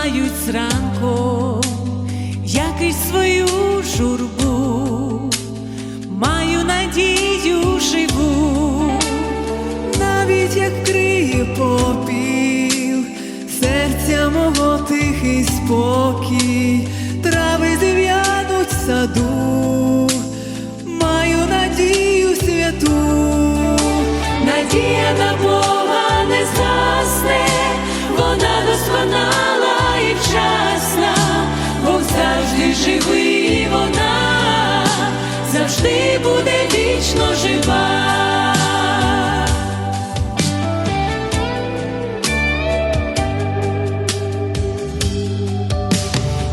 запалають зранку, як і свою журбу, маю надію живу, навіть як криє попіл, серця мого тихий спокій, трави зів'януть в саду, маю надію святу, надія на Бога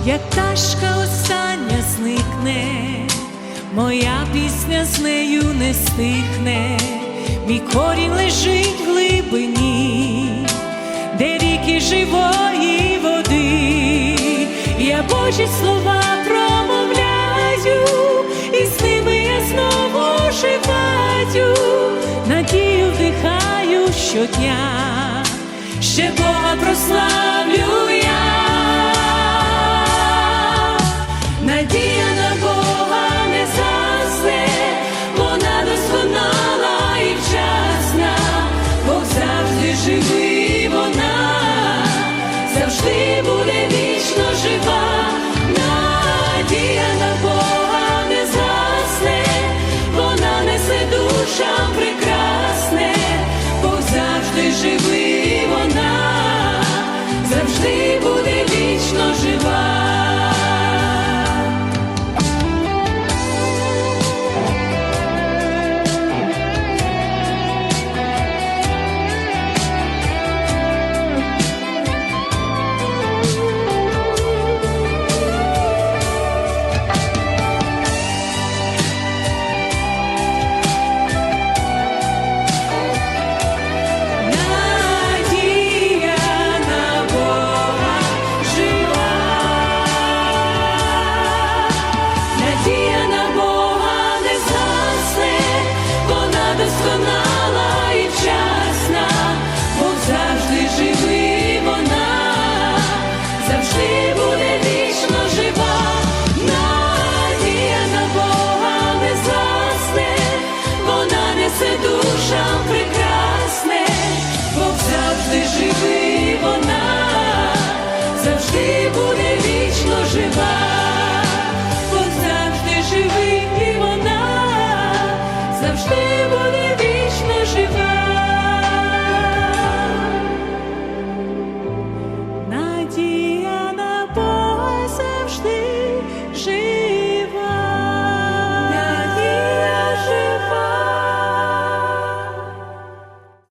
Як пташка остання зникне, моя пісня з нею не стихне, мій корінь лежить в глибині, де ріки живої води, я Божі слова промовляю, і з ними я знову оживаю, надію вдихаю щодня, ще Бога прославлю прекрасна.